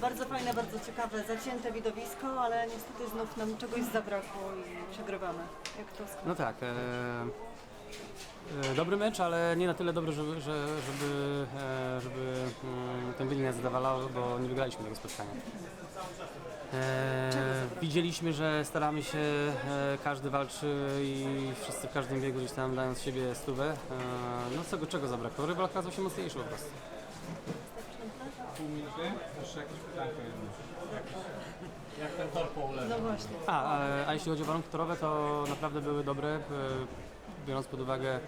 Bardzo fajne, bardzo ciekawe, zacięte widowisko, ale niestety znów nam czegoś zabrakło i przegrywamy. Jak to skończy? No tak. E, e, dobry mecz, ale nie na tyle dobry, żeby, że, żeby, e, żeby mm, ten wynik nas zadowalał, bo nie wygraliśmy tego spotkania. E, widzieliśmy, że staramy się, e, każdy walczy i wszyscy w każdym biegu gdzieś tam dają z siebie stówę. E, no czego, czego zabrakło? Rywal okazał się mocniejszy po prostu. Pół minuty, jeszcze jakieś pytanko jedno. Jak ten tor po ulewie? No właśnie. A, a, a jeśli chodzi o warunki torowe, to naprawdę były dobre, e, biorąc pod uwagę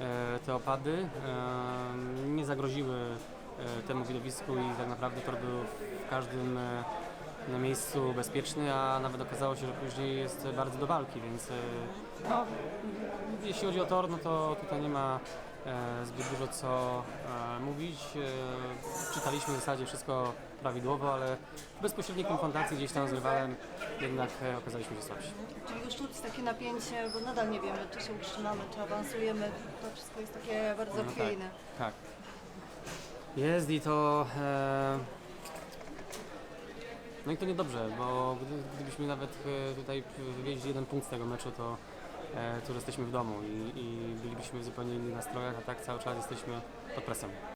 e, te opady. e, Nie zagroziły temu widowisku i tak naprawdę tor był w każdym na miejscu bezpieczny, a nawet okazało się, że później jest bardzo do walki, więc no, jeśli chodzi o tor, no to tutaj nie ma zbyt dużo co e, mówić. E, czytaliśmy w zasadzie wszystko prawidłowo, ale w bezpośredniej konfrontacji gdzieś tam z rywalem jednak e, okazaliśmy się słabsi. Czyli już tu jest takie napięcie, bo nadal nie wiemy, czy się utrzymamy, czy awansujemy. To wszystko jest takie bardzo No chwiejne. Tak. Jest i to. E... No i to niedobrze, bo gdy, gdybyśmy nawet e, tutaj wywieźli jeden punkt z tego meczu, to, e, że jesteśmy w domu i, i bylibyśmy w zupełnie innych nastrojach, a tak cały czas jesteśmy pod presją.